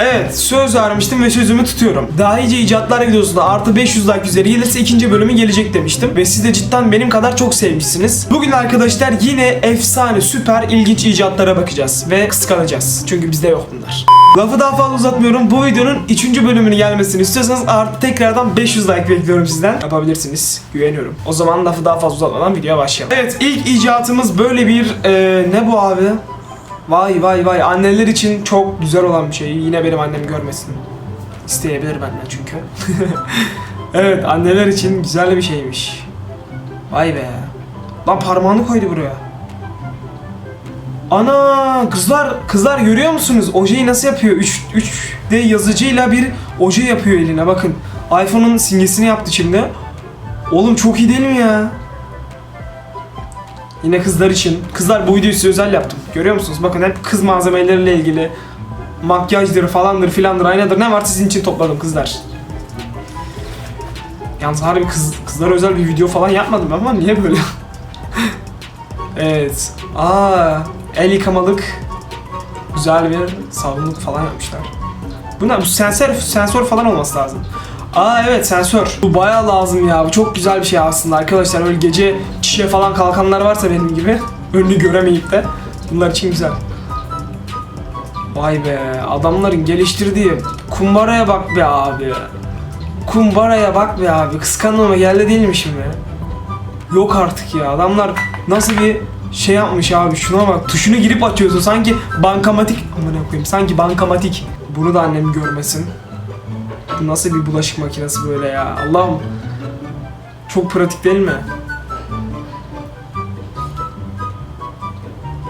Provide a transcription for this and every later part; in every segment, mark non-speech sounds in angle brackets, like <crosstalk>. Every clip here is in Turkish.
Evet söz vermiştim ve sözümü tutuyorum. Daha iyice icatlar videosunda artı 500 like üzeri gelirse ikinci bölümü gelecek demiştim. Ve siz de cidden benim kadar çok sevmişsiniz. Bugün arkadaşlar yine efsane süper ilginç icatlara bakacağız. Ve kıskanacağız. Çünkü bizde yok bunlar. Lafı daha fazla uzatmıyorum. Bu videonun 3. bölümünü gelmesini istiyorsanız artı tekrardan 500 like bekliyorum sizden. Yapabilirsiniz. Güveniyorum. O zaman lafı daha fazla uzatmadan videoya başlayalım. Evet ilk icatımız böyle bir e, ne bu abi? Vay vay vay anneler için çok güzel olan bir şey. Yine benim annem görmesin. İsteyebilir benden çünkü. <laughs> evet anneler için güzel bir şeymiş. Vay be. Lan parmağını koydu buraya. Ana kızlar kızlar görüyor musunuz? Ojeyi nasıl yapıyor? 3 3D yazıcıyla bir oje yapıyor eline bakın. iPhone'un simgesini yaptı şimdi. Oğlum çok iyi değil mi ya? Yine kızlar için. Kızlar bu videoyu size özel yaptım. Görüyor musunuz? Bakın hep kız malzemeleriyle ilgili. Makyajdır falandır filandır aynadır ne var sizin için topladım kızlar. Yalnız harbi kız, kızlara özel bir video falan yapmadım ama niye böyle? <laughs> evet. Aa, el yıkamalık. Güzel bir sabunluk falan yapmışlar. Bu ne? Bu sensör, sensör falan olması lazım. Aa evet sensör. Bu bayağı lazım ya. Bu çok güzel bir şey aslında arkadaşlar. Öyle gece çişe falan kalkanlar varsa benim gibi. Önünü göremeyip de. Bunlar için güzel. Vay be. Adamların geliştirdiği kumbaraya bak be abi. Kumbaraya bak be abi. Kıskanmama geldi değilmişim ya. Yok artık ya. Adamlar nasıl bir şey yapmış abi. Şuna bak. Tuşunu girip açıyorsun. Sanki bankamatik. Amına koyayım. Sanki bankamatik. Bunu da annem görmesin. Bu nasıl bir bulaşık makinesi böyle ya? Allah'ım. Çok pratik değil mi?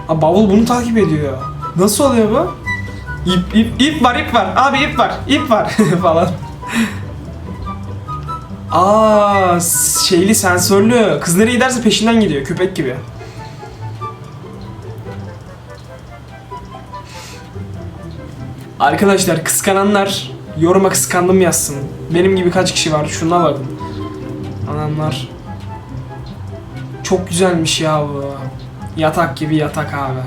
Aa, bavul bunu takip ediyor. Nasıl oluyor bu? İp, ip, ip var, ip var. Abi ip var, ip var <laughs> falan. Aa, şeyli sensörlü. Kız nereye giderse peşinden gidiyor. Köpek gibi. Arkadaşlar kıskananlar yoruma kıskandım yazsın. Benim gibi kaç kişi var şuna bakın. Anamlar. Çok güzelmiş ya bu. Yatak gibi yatak abi.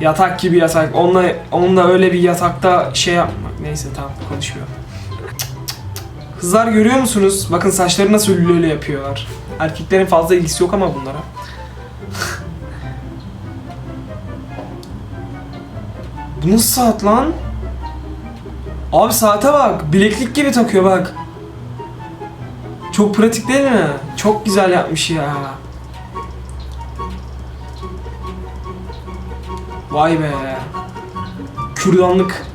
Yatak gibi yatak. Onunla, onunla öyle bir yatakta şey yapmak. Neyse tamam konuşmuyorum. Kızlar görüyor musunuz? Bakın saçları nasıl öyle yapıyorlar. Erkeklerin fazla ilgisi yok ama bunlara. <laughs> Bu nasıl saat lan? Abi saate bak. Bileklik gibi takıyor bak. Çok pratik değil mi? Çok güzel yapmış ya. Vay be. Kürdanlık.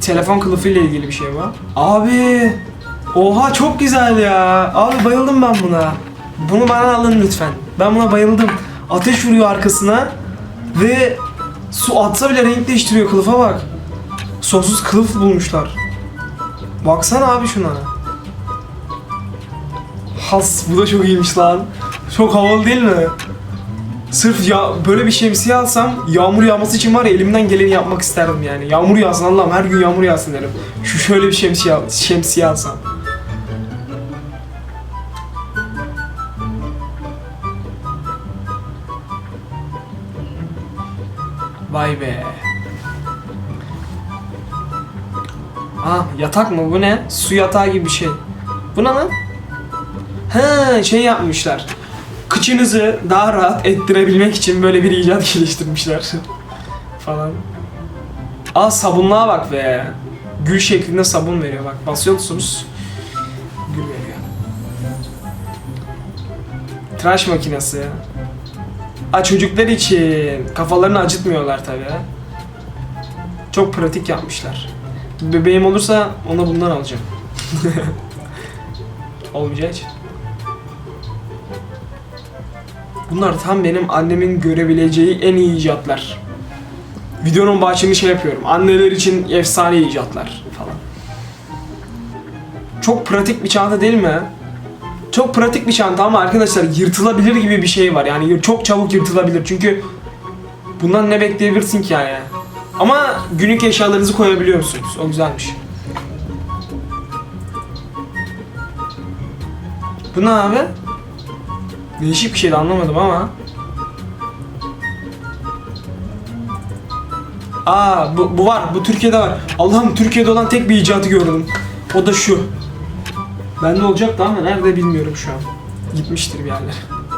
Telefon kılıfı ile ilgili bir şey bu. Abi. Oha çok güzel ya. Abi bayıldım ben buna. Bunu bana alın lütfen. Ben buna bayıldım. Ateş vuruyor arkasına ve su atsa bile renk değiştiriyor kılıfa bak. Sonsuz kılıf bulmuşlar. Baksana abi şuna. Has bu da çok iyiymiş lan. Çok havalı değil mi? Sırf ya böyle bir şemsiye alsam yağmur yağması için var ya elimden geleni yapmak isterdim yani. Yağmur yağsın Allah'ım her gün yağmur yağsın derim. Şu şöyle bir şemsiye, al- şemsiye alsam. Vay be. Ah yatak mı bu ne? Su yatağı gibi bir şey. Bu ne lan? Ha şey yapmışlar. Kıçınızı daha rahat ettirebilmek için böyle bir icat <laughs> geliştirmişler. Falan. Aa sabunluğa bak be. Gül şeklinde sabun veriyor bak. Basıyorsunuz. Gül veriyor. Tıraş makinesi. Aa çocuklar için. Kafalarını acıtmıyorlar tabi. Çok pratik yapmışlar. Bebeğim olursa ona bundan alacağım. <laughs> Olmayacağı için. Bunlar tam benim annemin görebileceği en iyi icatlar. Videonun başını şey yapıyorum. Anneler için efsane icatlar falan. Çok pratik bir çanta değil mi? Çok pratik bir çanta ama arkadaşlar yırtılabilir gibi bir şey var. Yani çok çabuk yırtılabilir. Çünkü bundan ne bekleyebilirsin ki yani? Ama günlük eşyalarınızı koyabiliyor musunuz? O güzelmiş. Bu ne abi? Değişik bir şeydi anlamadım ama. Aa bu, bu var. Bu Türkiye'de var. Allah'ım Türkiye'de olan tek bir icatı gördüm. O da şu. Bende olacaktı ama nerede bilmiyorum şu an. Gitmiştir bir yerlere.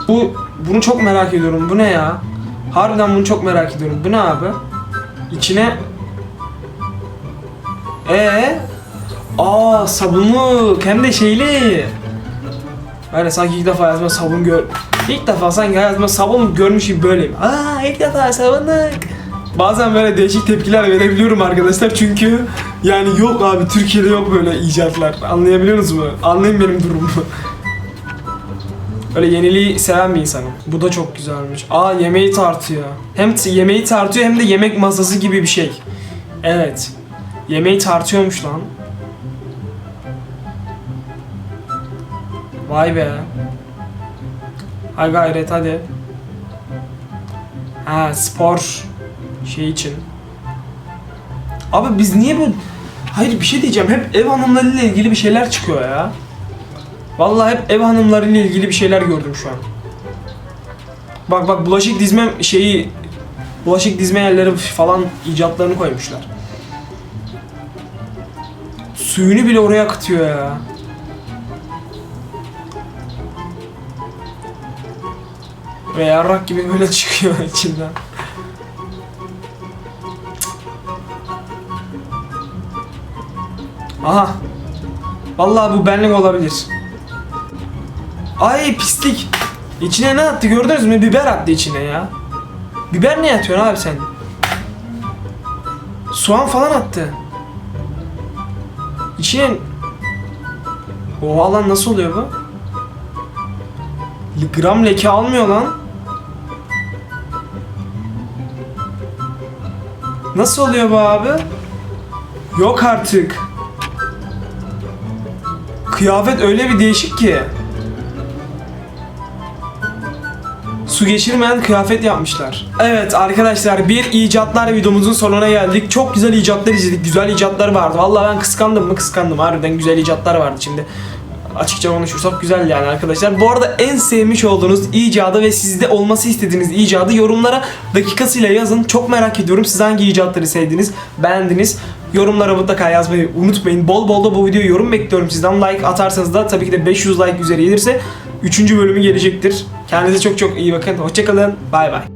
Bu bunu çok merak ediyorum. Bu ne ya? Harbiden bunu çok merak ediyorum. Bu ne abi? İçine ee, aa sabunluk hem de şeyli. Böyle sanki ilk defa hayatımda sabun gör... İlk defa sanki hayatımda sabun görmüş gibi böyleyim. Aa ilk defa sabunluk. Bazen böyle değişik tepkiler verebiliyorum arkadaşlar çünkü yani yok abi Türkiye'de yok böyle icatlar. Anlayabiliyorsunuz mu? Anlayın benim durumumu. Öyle yeniliği seven bir insanım. Bu da çok güzelmiş. Aa yemeği tartıyor. Hem yemeği tartıyor hem de yemek masası gibi bir şey. Evet. Yemeği tartıyormuş lan. Vay be. Hay gayret hadi. Ha spor şey için. Abi biz niye bu... Hayır bir şey diyeceğim. Hep ev hanımlarıyla ilgili bir şeyler çıkıyor ya. Vallahi hep ev hanımlarıyla ilgili bir şeyler gördüm şu an. Bak bak bulaşık dizme şeyi bulaşık dizme yerleri falan icatlarını koymuşlar. Suyunu bile oraya akıtıyor ya. Ve yarrak gibi böyle <laughs> çıkıyor içinden. Aha. Vallahi bu benlik olabilir. Ay pislik. İçine ne attı gördünüz mü? Biber attı içine ya. Biber ne atıyorsun abi sen? Soğan falan attı. İçine... Oha lan nasıl oluyor bu? Gram leke almıyor lan. Nasıl oluyor bu abi? Yok artık. Kıyafet öyle bir değişik ki. Su geçirmeyen kıyafet yapmışlar. Evet arkadaşlar bir icatlar videomuzun sonuna geldik. Çok güzel icatlar izledik. Güzel icatlar vardı. Vallahi ben kıskandım mı kıskandım. Harbiden güzel icatlar vardı şimdi. Açıkça konuşursak güzel yani arkadaşlar. Bu arada en sevmiş olduğunuz icadı ve sizde olması istediğiniz icadı yorumlara dakikasıyla yazın. Çok merak ediyorum siz hangi icatları sevdiniz, beğendiniz. Yorumlara mutlaka yazmayı unutmayın. Bol bol da bu videoya yorum bekliyorum sizden. Like atarsanız da tabii ki de 500 like üzeri gelirse 3. bölümü gelecektir. Kendinize çok çok iyi bakın. Hoşçakalın. Bay bay.